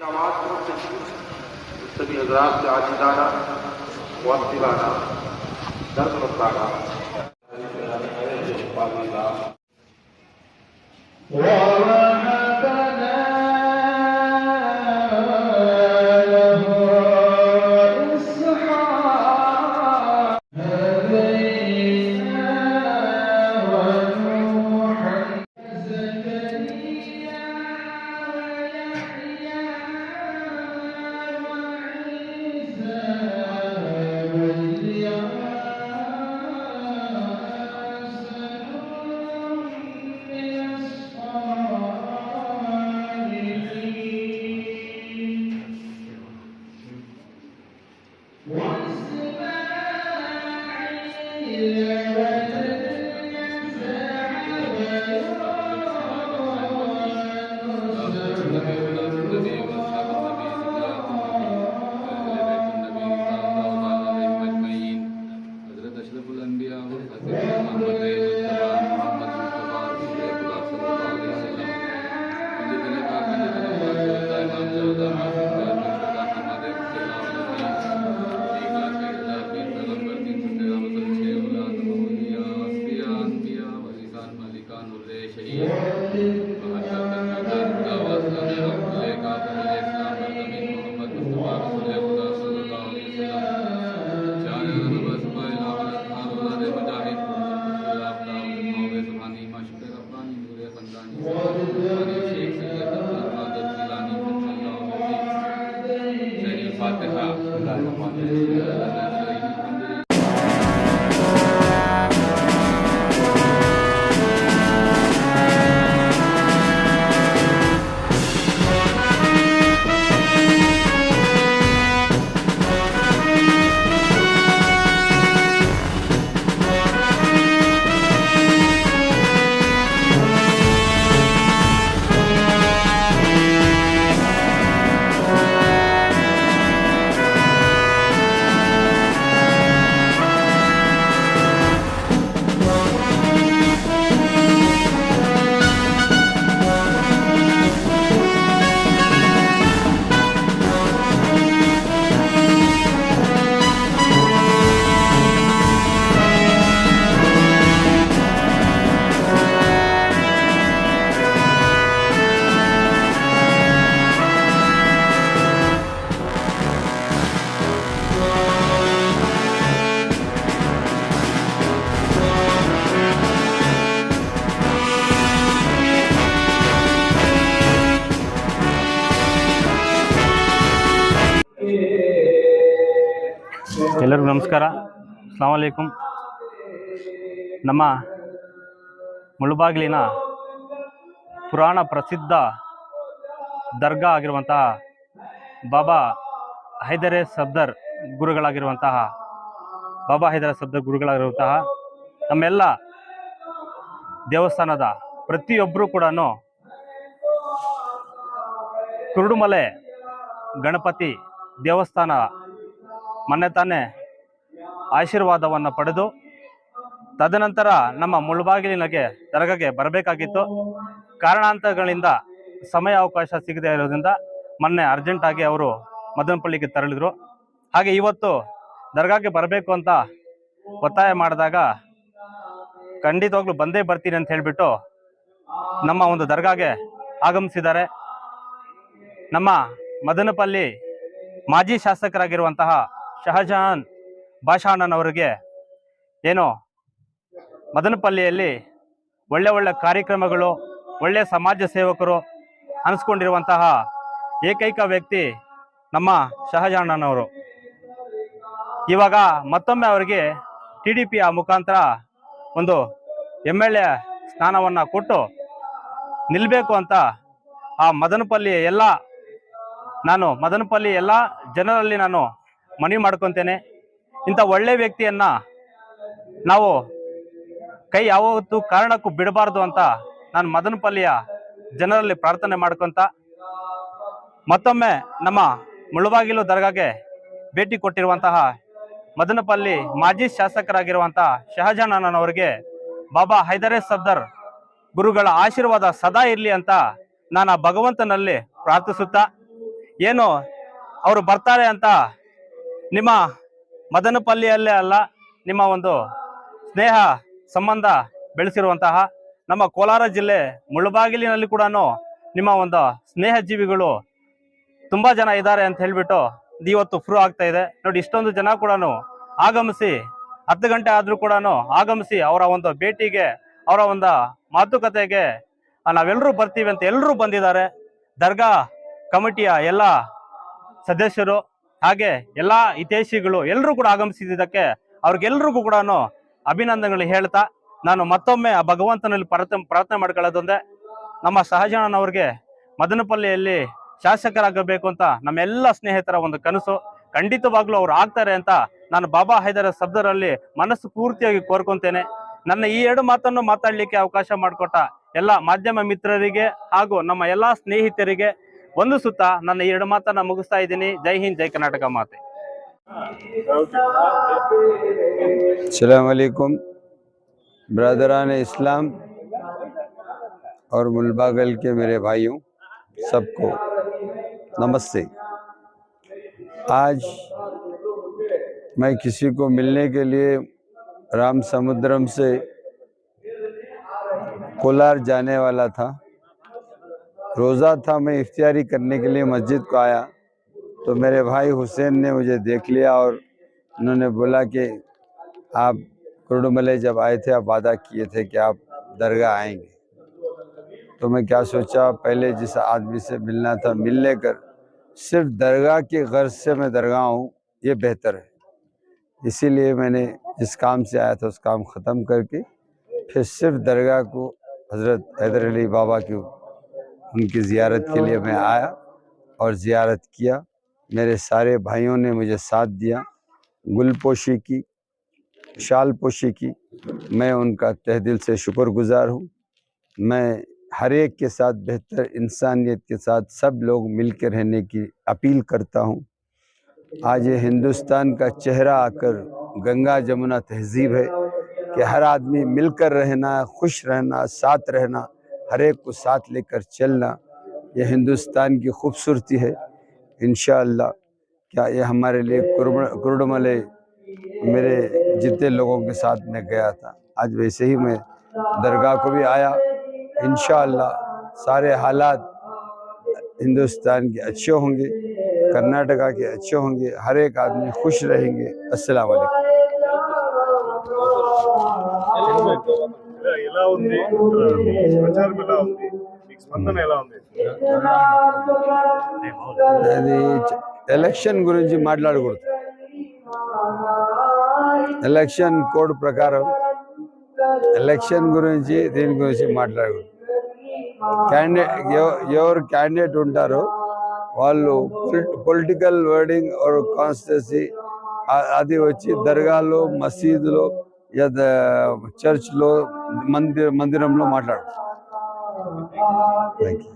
آواز اور تشویش سبھی حضرات کا عاجزانہ و اختلانہ درد رفتانہ ಎಲ್ಲರಿಗೂ ನಮಸ್ಕಾರ. ಅಸ್ಲಾಂ ವಲೈಕುಂ ನಮ್ಮ ಮುಳುಬಾಗಿಲಿನ ಪುರಾಣ ಪ್ರಸಿದ್ಧ ದರ್ಗಾ ಆಗಿರುವಂತಹ ಬಾಬಾ ಹೈದರೇ ಸಬ್ದರ್ ಗುರುಗಳಾಗಿರುವಂತಹ, ಬಾಬಾ ಹೈದರ ಸಬ್ದರ್ ಗುರುಗಳಾಗಿರುವಂತಹ ನಮ್ಮೆಲ್ಲ ದೇವಸ್ಥಾನದ ಪ್ರತಿಯೊಬ್ಬರೂ ಕೂಡ ಕುರುಡುಮಲೆ ಗಣಪತಿ ದೇವಸ್ಥಾನ ಮೊನ್ನೆ ತಾನೇ ಆಶೀರ್ವಾದವನ್ನು ಪಡೆದು ತದನಂತರ ನಮ್ಮ ಮುಳುಬಾಗಿಲಿನಗೆ ದರ್ಗಾಗೆ ಬರಬೇಕಾಗಿತ್ತು. ಕಾರಣಾಂತರಗಳಿಂದ ಸಮಯ ಅವಕಾಶ ಸಿಗದೇ ಇರೋದ್ರಿಂದ ಮೊನ್ನೆ ಅರ್ಜೆಂಟಾಗಿ ಅವರು ಮದನಪಳ್ಳಿಗೆ ತೆರಳಿದರು. ಹಾಗೆ ಇವತ್ತು ದರ್ಗಾಗೆ ಬರಬೇಕು ಅಂತ ಒತ್ತಾಯ ಮಾಡಿದಾಗ ಖಂಡಿತವಾಗ್ಲೂ ಬಂದೇ ಬರ್ತೀನಿ ಅಂತ ಹೇಳಿಬಿಟ್ಟು ನಮ್ಮ ಒಂದು ದರ್ಗಾಗೆ ಆಗಮಿಸಿದ್ದಾರೆ. ನಮ್ಮ ಮದನಪಲ್ಲಿ ಮಾಜಿ ಶಾಸಕರಾಗಿರುವಂತಹ ಶಹಜಹಾನ್ ಭಾಷಾಣ್ಣನವರಿಗೆ ಏನು ಮದನಪಲ್ಲಿಯಲ್ಲಿ ಒಳ್ಳೆ ಒಳ್ಳೆ ಕಾರ್ಯಕ್ರಮಗಳು, ಒಳ್ಳೆ ಸಮಾಜ ಸೇವಕರು ಅನಿಸ್ಕೊಂಡಿರುವಂತಹ ಏಕೈಕ ವ್ಯಕ್ತಿ ನಮ್ಮ ಶಹಜಾಣ್ಣನವರು ಇವಾಗ ಮತ್ತೊಮ್ಮೆ ಅವರಿಗೆ ಟಿ ಡಿ ಪಿಯ ಮುಖಾಂತರ ಒಂದು ಎಂ ಎಲ್ ಎ ಸ್ಥಾನವನ್ನು ಕೊಟ್ಟು ನಿಲ್ಲಬೇಕು ಅಂತ ಆ ಮದನಪಲ್ಲಿ ಎಲ್ಲ ನಾನು ಮದನಪಲ್ಲಿ ಎಲ್ಲ ಜನರಲ್ಲಿ ನಾನು ಮನವಿ ಮಾಡ್ಕೊತೇನೆ. ಇಂಥ ಒಳ್ಳೆ ವ್ಯಕ್ತಿಯನ್ನ ನಾವು ಕೈ ಯಾವತ್ತೂ ಕಾರಣಕ್ಕೂ ಬಿಡಬಾರ್ದು ಅಂತ ನಾನು ಮದನಪಲ್ಲಿಯ ಜನರಲ್ಲಿ ಪ್ರಾರ್ಥನೆ ಮಾಡ್ಕೊಂತ ಮತ್ತೊಮ್ಮೆ ನಮ್ಮ ಮುಳುಬಾಗಿಲು ದರ್ಗಾಗೆ ಭೇಟಿ ಕೊಟ್ಟಿರುವಂತಹ ಮದನಪಲ್ಲಿ ಮಾಜಿ ಶಾಸಕರಾಗಿರುವಂತಹ ಶಹಜಹಾನ್ ಅವರಿಗೆ ಬಾಬಾ ಹೈದರೇ ಸಬ್ದರ್ ಗುರುಗಳ ಆಶೀರ್ವಾದ ಸದಾ ಇರಲಿ ಅಂತ ನಾನು ಭಗವಂತನಲ್ಲಿ ಪ್ರಾರ್ಥಿಸುತ್ತಾ, ಏನು ಅವರು ಬರ್ತಾರೆ ಅಂತ ನಿಮ್ಮ ಮದನಪಲ್ಲಿಯಲ್ಲೇ ಅಲ್ಲ, ನಿಮ್ಮ ಒಂದು ಸ್ನೇಹ ಸಂಬಂಧ ಬೆಳೆಸಿರುವಂತಹ ನಮ್ಮ ಕೋಲಾರ ಜಿಲ್ಲೆ ಮುಳುಬಾಗಿಲಿನಲ್ಲಿ ಕೂಡ ನಿಮ್ಮ ಒಂದು ಸ್ನೇಹ ಜೀವಿಗಳು ತುಂಬಾ ಜನ ಇದ್ದಾರೆ ಅಂತ ಹೇಳ್ಬಿಟ್ಟು ಇವತ್ತು ಫ್ರೂ ಆಗ್ತಾ ಇದೆ. ನೋಡಿ, ಇಷ್ಟೊಂದು ಜನ ಕೂಡ ಆಗಮಿಸಿ, ಹತ್ತು ಗಂಟೆ ಆದ್ರೂ ಕೂಡ ಆಗಮಿಸಿ ಅವರ ಒಂದು ಭೇಟಿಗೆ, ಅವರ ಒಂದು ಮಾತುಕತೆಗೆ ನಾವೆಲ್ಲರೂ ಬರ್ತೀವಿ ಅಂತ ಎಲ್ಲರೂ ಬಂದಿದ್ದಾರೆ. ದರ್ಗಾ ಕಮಿಟಿಯ ಎಲ್ಲ ಸದಸ್ಯರು ಹಾಗೆ ಎಲ್ಲ ಹಿತೈಷಿಗಳು ಎಲ್ಲರೂ ಕೂಡ ಆಗಮಿಸಿದ್ದಕ್ಕೆ ಅವ್ರಿಗೆಲ್ರಿಗೂ ಕೂಡ ಅಭಿನಂದನೆಗಳು ಹೇಳ್ತಾ ನಾನು ಮತ್ತೊಮ್ಮೆ ಆ ಭಗವಂತನಲ್ಲಿ ಪ್ರಾರ್ಥನೆ ಪ್ರಾರ್ಥನೆ ಮಾಡ್ಕೊಳ್ಳೋದೊಂದೆ ನಮ್ಮ ಸಹಜನವ್ರಿಗೆ ಮದನಪಲ್ಲಿಯಲ್ಲಿ ಶಾಸಕರಾಗಬೇಕು ಅಂತ ನಮ್ಮೆಲ್ಲ ಸ್ನೇಹಿತರ ಒಂದು ಕನಸು. ಖಂಡಿತವಾಗ್ಲೂ ಅವ್ರು ಆಗ್ತಾರೆ ಅಂತ ನಾನು ಬಾಬಾ ಹೈದರ ಶಬ್ದರಲ್ಲಿ ಮನಸ್ಸು ಪೂರ್ತಿಯಾಗಿ ಕೋರ್ಕೊಂತೇನೆ. ನನ್ನ ಈ ಎರಡು ಮಾತನ್ನು ಮಾತಾಡ್ಲಿಕ್ಕೆ ಅವಕಾಶ ಮಾಡಿಕೊಟ್ಟ ಎಲ್ಲ ಮಾಧ್ಯಮ ಮಿತ್ರರಿಗೆ ಹಾಗೂ ನಮ್ಮ ಎಲ್ಲಾ ಸ್ನೇಹಿತರಿಗೆ ಒಂದು ಸುತ್ತ ನನ್ನ ಎರಡು ಮಾತನ್ನ ಮುಗಿಸ್ತಾ ಇದ್ದೀನಿ. ಜೈ ಹಿಂದ್، ಜೈ ಕರ್ನಾಟಕ ಮಾತೆ. السلام علیکم برادران اسلام اور ملباگل کے میرے بھائیوں سب کو نمستے آج میں کسی کو ملنے کے لیے رام سمندرم سے کولار جانے والا تھا روزہ تھا، میں افتیاری کرنے کے لیے مسجد کو آیا۔ تو میرے بھائی حسین نے مجھے دیکھ لیا اور انہوں نے بولا کہ آپ کروڑ ملے جب آئے تھے، آپ وعدہ کیے تھے کہ آپ درگاہ آئیں گے۔ تو میں کیا سوچا، پہلے جس آدمی سے ملنا تھا مل لے کر صرف درگاہ کی غرض سے میں درگاہ ہوں، یہ بہتر ہے۔ اسی لیے میں نے جس کام سے آیا تھا، اس کام ختم کر کے پھر صرف درگاہ کو حضرت حیدر علی بابا کی ان کی زیارت کے لیے میں آیا اور زیارت کیا۔ میرے سارے بھائیوں نے مجھے ساتھ دیا، گل پوشی کی، شال پوشی کی۔ میں ان کا تہ دل سے شکر گزار ہوں۔ میں ہر ایک کے ساتھ بہتر انسانیت کے ساتھ سب لوگ مل کے رہنے کی اپیل کرتا ہوں۔ آج یہ ہندوستان کا چہرہ آ کر گنگا جمنا تہذیب ہے کہ ہر آدمی مل کر رہنا، خوش رہنا، ساتھ رہنا۔ ہر ایک کو ساتھ لے کر چلنا یہ ہندوستان کی خوبصورتی ہے۔ انشاءاللہ کیا یہ ہمارے لیے کرڑ ملے میرے جتنے لوگوں کے ساتھ میں گیا تھا، آج ویسے ہی میں درگاہ کو بھی آیا۔ انشاءاللہ سارے حالات ہندوستان کے اچھے ہوں گے، کرناٹکا کے اچھے ہوں گے، ہر ایک آدمی خوش رہیں گے۔ السلام علیکم۔ ఎలా ఉంది? ప్రచారం ఎలా ఉంది? స్పందన ఎలా ఉంది? అది ఎలక్షన్ గురించి మాట్లాడకూడదు. ఎలక్షన్ కోడ్ ప్రకారం ఎలక్షన్ గురించి దీని గురించి మాట్లాడకూడదు. క్యాండిడేట్ ఎవరు క్యాండిడేట్ ఉంటారో వాళ్ళు పొలిటికల్ వర్డింగ్ కాన్స్టిట్యూన్సీ అది వచ్చి దర్గాలో మసీదులో చర్చ్లో మందిర మందిరంలో మాట్లాడు. Thank you